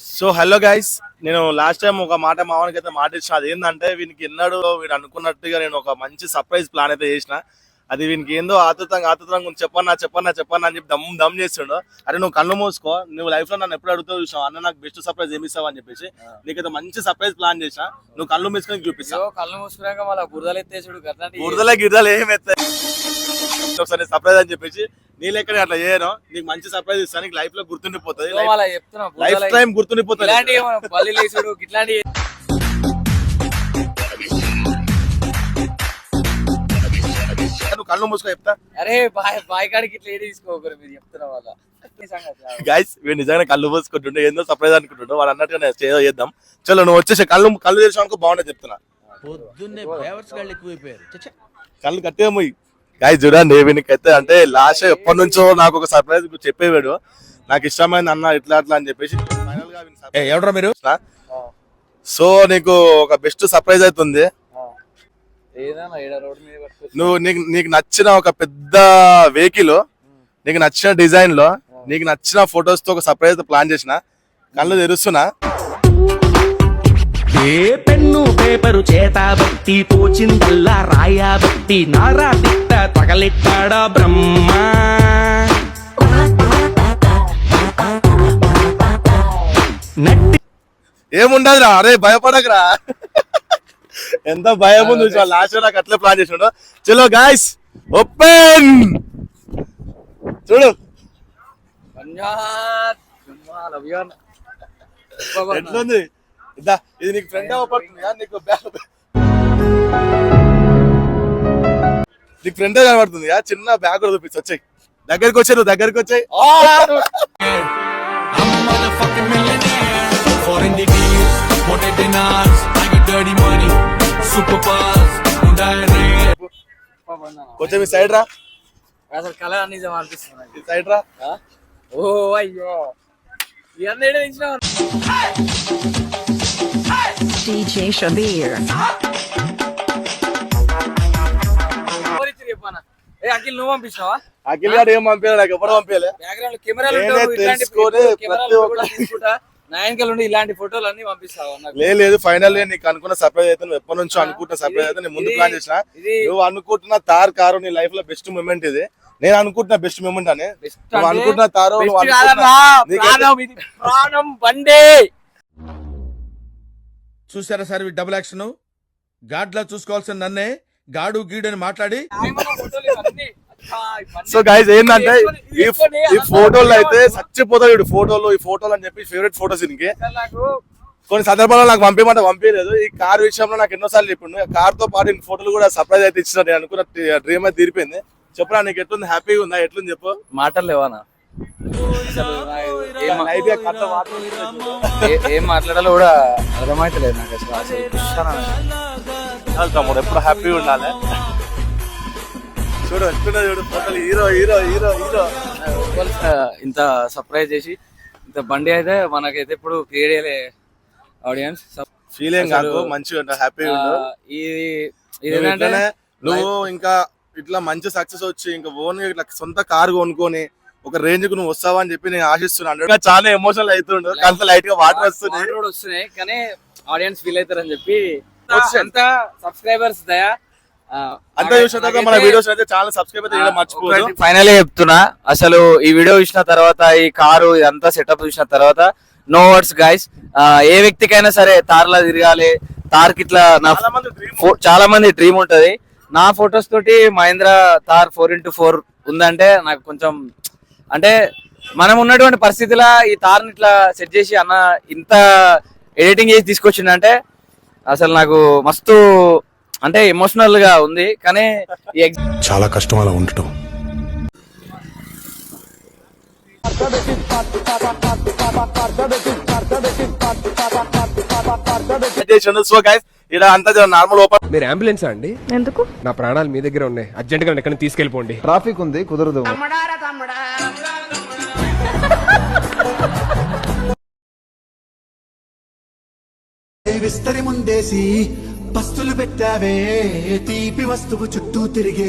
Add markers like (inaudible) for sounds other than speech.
So hello guys నేను last time ఒక మాట మావానికి అయితే మాట ఇచ్చిన అది ఏంటంటే వీనికి ఎన్నడూ వీడు అనుకున్నట్టుగా నేను ఒక మంచి సర్ప్రైజ్ ప్లాన్ అయితే చేసిన. అది వీనికి ఏందో ఆతృతంగా ఆతృతంగా ఉంది. చెప్పన్నా చెప్పన్నా చెప్పన్నా అని చెప్పి దమ్ దమ్ చేస్తుండు. అరే నువ్వు కళ్ళు మూసుకో. నువ్వు లైఫ్లో నన్ను ఎప్పుడు అడుగుతావు చూసావు అన్న నాకు బెస్ట్ సర్ప్రైజ్ ఏమి ఇస్తావు అని చెప్పేసి నీకైతే మంచి సర్ప్రైజ్ ప్లాన్ చేసిన. నువ్వు కళ్ళు మూసుకొని చూపిస్తా. సో కళ్ళు మూసుకున్నాక మళ్ళీ బురదలు ఎత్తేసుడు బురదల గిరదలు ఏం ఎత్తాయి ఒకసారి సర్ప్రైజ్ అని చెప్పేసి నీ లెక్కనే అట్లా చేయను. నీకు మంచి సర్ప్రైజ్ ఇస్తాను నీకు లైఫ్లో గుర్తుండిపోతుంది. లైఫ్ టైం గుర్తుండిపోతుంది. ఇట్లాంటి కళ్ళు మూసుకో చెప్తా. అరే బాయ్ బాయ్ కాడికి ఇట్లా ఏడి తీసుకోకరు మీరు చెప్తున్నా వాళ్ళ. గైస్ వీడు నిజంగా కళ్ళు పోసుకుంటుండే ఏందో సర్ప్రైజ్ అనుకుంటుండే. వాడు అన్నట్టుగా నేను ఏదో చేద్దాం. చలో నువ్వు వచ్చేసి కళ్ళు కళ్ళు తెరిచి అనుకో బాగుండే చెప్తున్నా. పొద్దున్నే బేవర్స్ గాళ్ళు ఎక్కువైపోయారు. కళ్ళు కట్టే ముయ్యి గాయస్ చూడండి వీనికైతే అంటే లాస్ట్ ఎప్పటి నుంచో నాకు ఒక సర్ప్రైజ్ చెప్పేవాడు. నాకు ఇష్టమైంది అన్న ఇట్లా అట్లా అని చెప్పేసి ఫైనల్గా వీని ఏ surprise ఎవడ్రా మీరు. సో నీకు ఒక బెస్ట్ సర్ప్రైజ్ అవుతుంది నువ్వు నీకు నీకు నచ్చిన ఒక పెద్ద వెహికల్ నీకు నచ్చిన డిజైన్లో నీకు నచ్చిన ఫొటోస్తో ఒక సర్ప్రైజ్ ప్లాన్ చేసిన కళ్ళు తెరుస్తున్నా. ఏ పెన్ను పేపరు చేత బట్టి తోచిందల్లా రాయా బట్టి నారా తిట్ట తగలెట్టాడా బ్రహ్మ. ఏముండదురా? అరే భయపడకరా. ఎంత భయం ఉంది లాస్ట్ నాకు అట్లే ప్లాన్ చేసినాడు చలో గాయస్ ఓపెన్ చూడు. ఎట్లుంది? ఇద్దా ఇది నీకు ఫ్రెండ్ అవ్వబడుతుంది నీకు బ్యాగ్ నీకు ఫ్రెండ్ కనబడుతుంది చిన్న బ్యాగ్ కూడా చూపించు వచ్చాయి. దగ్గరికి వచ్చాయి నువ్వు దగ్గరికి వచ్చాయి. (laughs) కొంచెం ఈ సైడ్ రా అసలు కళ నిజం అనిపిస్తుంది. ఈ సైడ్ రా ఆ? ఓ అయ్యో ఇవన్నీ? DJ Shabir. అఖిల్ నువ్వు పంపించినావా అఖిల్ గారు ఏం నాకు ఎవరు పంపించలే బ్యాక్గ్రౌండ్ కెమెరాలు నేనే ఉంటావు, ఇట్లాంటి తెలుసుకొని కెమెరాలు ప్రతి ఒక్క- కూడా తీసుకుంటా నా వెనకాల ఉండి ఇలాంటి ఫోటోలు అన్ని పంపిస్తావు నాకు? లేదు లేదు ఫైనల్ నీకు అనుకున్న సర్ప్రైజ్ అయితే నువ్వు ఎప్పటి నుంచో అనుకుంటున్న సర్ప్రైజ్ అయితే నేను ముందు ప్లాన్ చేసిన. నువ్వు అనుకుంటున్న తార్ కారు నీ లైఫ్లో బెస్ట్ మూమెంట్ ఇది. నేను అనుకుంటున్న బెస్ట్ మూమెంట్ అని. నువ్వు అనుకుంటున్న తారు ప్రాణం ఇది ప్రాణం బండే చూసారా సార్ డబుల్ యాక్షన్ గాడ్లా చూసుకోవాల్సిన నన్నే గాడు గీడు అని మాట్లాడి సో గైస్ ఏంటంటే ఈ ఈ ఫోటోలు అయితే చచ్చిపోతాడు వీడు ఫోటోలు ఈ ఫోటోలు అని చెప్పి ఫేవరెట్ ఫోటోస్ దీనికి కొన్ని సందర్భాల్లో నాకు పంపించమంటే పంపించలేదు ఈ కార్ విషయంలో నాకు ఎన్నోసార్లు చెప్పిండు కార్తో పాటు ఈ ఫోటోలు కూడా సర్ప్రైజ్ అయితే ఇచ్చిన నేను అనుకున్న డ్రీమ్ అయితే తీరిపోయింది చెప్పురా నీకు ఎట్లుంది హ్యాపీగా ఉందా ఎట్లుంది చెప్పు మాటలు లేవానా ఏం మాట్లాడాలో కూడా అర్థమైతలేదు నాకు అసలు తమ్ముడు ఎప్పుడు హ్యాపీగా ఉండాలి చూడు ఎట్లున్నా చూడు హీరో హీరో హీరో హీరో. ఇంత సర్ప్రైజ్ చేసి ఇంత బండి అయితే మనకైతే ఇప్పుడు క్రియేట్ ఆడియన్స్ ఫీలింగ్ కాదు మంచిగా హ్యాపీగా ఇది ఇది నువ్వు ఏంటంటే నువ్వు ఇంకా ఇట్లా మంచి సక్సెస్ వచ్చి ఇంకా ఓన్ ఇట్లా సొంత కారు కొనుక్కొని ఒక రేంజ్కు నువ్వు వస్తావా అని చెప్పి నేను ఆశిస్తున్నాను చాలా ఎమోషనల్ అవుతుండు లైట్గా వాటర్ వస్తున్నాయి వస్తున్నాయి కానీ ఆడియన్స్ ఫీల్ అవుతారని చెప్పి. అంత సబ్స్క్రైబర్స్ దయా అంత చూసిన తర్వాత మన వీడియోస్ అయితే చాలా సబ్స్క్రైబ్ అయితే చేయడం మర్చిపోదు. ఫైనల్ చెప్తున్నా. అసలు ఈ వీడియో చూసిన తర్వాత ఈ కారు ఇదంతా సెటప్ చూసిన తర్వాత నో వర్డ్స్ గైస్ ఏ వ్యక్తికైనా సరే తార్లా తిరగాలి. తార్కి ఇట్లా నా చాలా మంది డ్రీమ్ ఉంటది. నా ఫొటోస్ తోటి Mahindra Thar four into four ఉందంటే నాకు కొంచెం అంటే మనం ఉన్నటువంటి పరిస్థితిలో ఈ తార్ని ఇట్లా సెట్ చేసి అన్న ఇంత ఎడిటింగ్ చేసి తీసుకొచ్చిండంటే అసలు నాకు మస్తు అంటే ఎమోషనల్గా ఉంది కానీ చాలా కష్టం అలా ఉండటం. చేసిండు సో గైస్ ఇక్కడ అంతా నార్మల్ ఓపెన్ మీరు అంబులెన్స్ అండి? ఎందుకు? నా ప్రాణాలు మీ దగ్గర ఉన్నాయి. అర్జెంట్గా ఎక్కడ తీసుకెళ్ళిపోండి. ట్రాఫిక్ ఉంది కుదరదు. విస్తరి ముందేసి పస్తులు పెట్టావే తీపి వస్తువు చుట్టూ తిరిగే